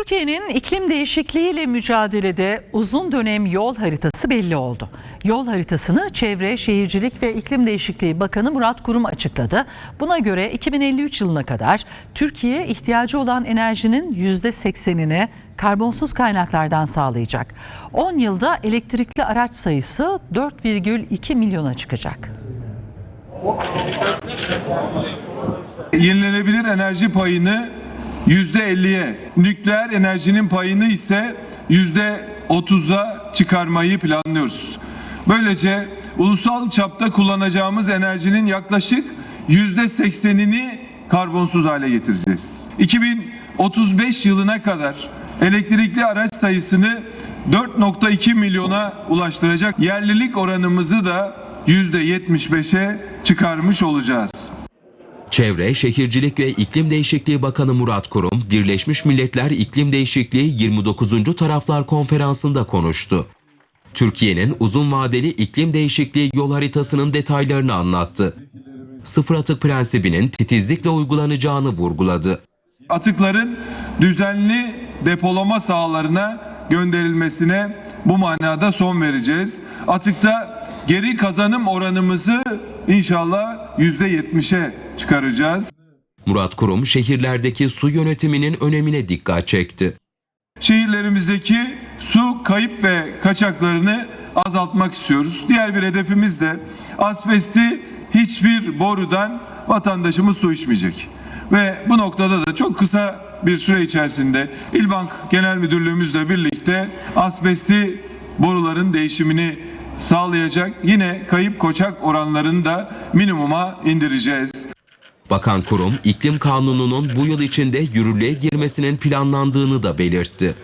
Türkiye'nin iklim değişikliğiyle mücadelede uzun dönem yol haritası belli oldu. Yol haritasını Çevre, Şehircilik ve İklim Değişikliği Bakanı Murat Kurum açıkladı. Buna göre 2053 yılına kadar Türkiye ihtiyacı olan enerjinin %80'ini karbonsuz kaynaklardan sağlayacak. 10 yılda elektrikli araç sayısı 4,2 milyona çıkacak. Yenilenebilir enerji payını %50'ye, nükleer enerjinin payını ise %30'a çıkarmayı planlıyoruz. Böylece ulusal çapta kullanacağımız enerjinin yaklaşık %80'ini karbonsuz hale getireceğiz. 2035 yılına kadar elektrikli araç sayısını 4.2 milyona ulaştıracak yerlilik oranımızı da %75'e çıkarmış olacağız. Çevre, Şehircilik ve İklim Değişikliği Bakanı Murat Kurum, Birleşmiş Milletler İklim Değişikliği 29. Taraflar Konferansı'nda konuştu. Türkiye'nin uzun vadeli iklim değişikliği yol haritasının detaylarını anlattı. Sıfır atık prensibinin titizlikle uygulanacağını vurguladı. atıkların düzenli depolama sahalarına gönderilmesine bu manada son vereceğiz. Atıkta geri kazanım oranımızı inşallah yüzde yetmişe çıkaracağız. Murat Kurum, şehirlerdeki su yönetiminin önemine dikkat çekti. Şehirlerimizdeki su kayıp ve kaçaklarını azaltmak istiyoruz. Diğer bir hedefimiz de asbesti hiçbir borudan vatandaşımız su içmeyecek. Ve bu noktada da çok kısa bir süre içerisinde İlbank Genel Müdürlüğümüzle birlikte asbesti boruların değişimini sağlayacak. Yine kayıp koçak oranlarını da minimuma indireceğiz. Bakan Kurum, iklim kanununun bu yıl içinde yürürlüğe girmesinin planlandığını da belirtti.